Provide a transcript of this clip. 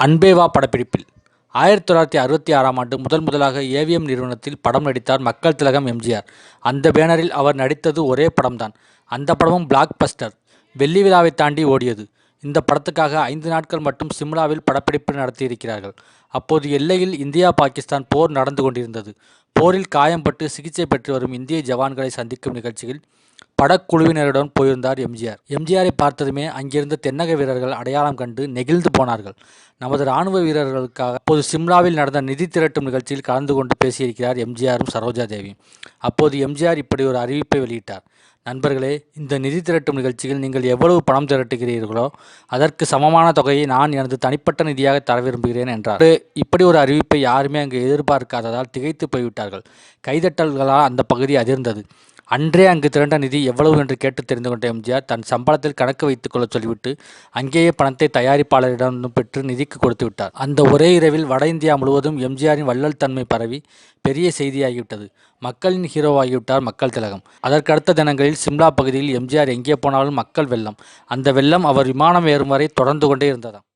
அன்பேவா படப்பிடிப்பில். ஆயிரத்தி தொள்ளாயிரத்தி அறுபத்தி ஆறாம் ஆண்டு முதல் முதலாக ஏவிஎம் நிறுவனத்தில் படம் நடித்தார் மக்கள் திலகம் எம்ஜிஆர். அந்த பேனரில் அவர் நடித்தது ஒரே படம்தான். அந்த படமும் பிளாக் பஸ்டர் வெள்ளி விழாவை தாண்டி ஓடியது. இந்த படத்துக்காக ஐந்து நாட்கள் மட்டும் சிம்லாவில் படப்பிடிப்பு நடத்தியிருக்கிறார்கள். அப்போது எல்லையில் இந்தியா பாகிஸ்தான் போர் நடந்து கொண்டிருந்தது. போரில் காயம்பட்டு சிகிச்சை பெற்று வரும் இந்திய ஜவான்களை சந்திக்கும் நிகழ்ச்சியில் படக்குழுவினருடன் போயிருந்தார் எம்ஜிஆர். எம்ஜிஆரை பார்த்ததுமே அங்கிருந்த தென்னக வீரர்கள் அடையாளம் கண்டு நெகிழ்ந்து போனார்கள். நமது ராணுவ வீரர்களுக்காக அப்போது சிம்லாவில் நடந்த நிதி திரட்டும் நிகழ்ச்சியில் கலந்து கொண்டு பேசியிருக்கிறார் எம்ஜிஆரும் சரோஜா தேவியும். அப்போது எம்ஜிஆர் இப்படி ஒரு அறிவிப்பை வெளியிட்டார். நண்பர்களே இந்த நிதி திரட்டும் நிகழ்ச்சியில் நீங்கள் எவ்வளவு பணம் திரட்டுகிறீர்களோ அதற்கு சமமான தொகையை நான் எனது தனிப்பட்ட நிதியாக தர விரும்புகிறேன் என்றார். இப்படி ஒரு அறிவிப்பை யாருமே அங்கு எதிர்பார்க்காததால் திகைத்து போய்விட்டார்கள். கைதட்டல்களால் அந்த பகுதி அதிர்ந்தது. அன்றே அங்கு திரண்ட நிதி எவ்வளவு என்று கேட்டு தெரிந்து கொண்ட எம்ஜிஆர் தன் சம்பளத்தில் கணக்கு வைத்துக் கொள்ள சொல்லிவிட்டு அங்கேயே பணத்தை தயாரிப்பாளரிடம் பெற்று நிதிக்கு கொடுத்து விட்டார். அந்த ஒரே இரவில் வட இந்தியா முழுவதும் எம்ஜிஆரின் வள்ளல் தன்மை பரவி பெரிய செய்தியாகிவிட்டது. மக்களின் ஹீரோவாகிவிட்டார் மக்கள் திலகம். அதற்கடுத்த தினங்களில் சிம்லா பகுதியில் எம்ஜிஆர் எங்கே போனாலும் மக்கள் வெள்ளம். அந்த வெள்ளம் அவர் விமானம் ஏறும் வரை தொடர்ந்து கொண்டே இருந்ததாம்.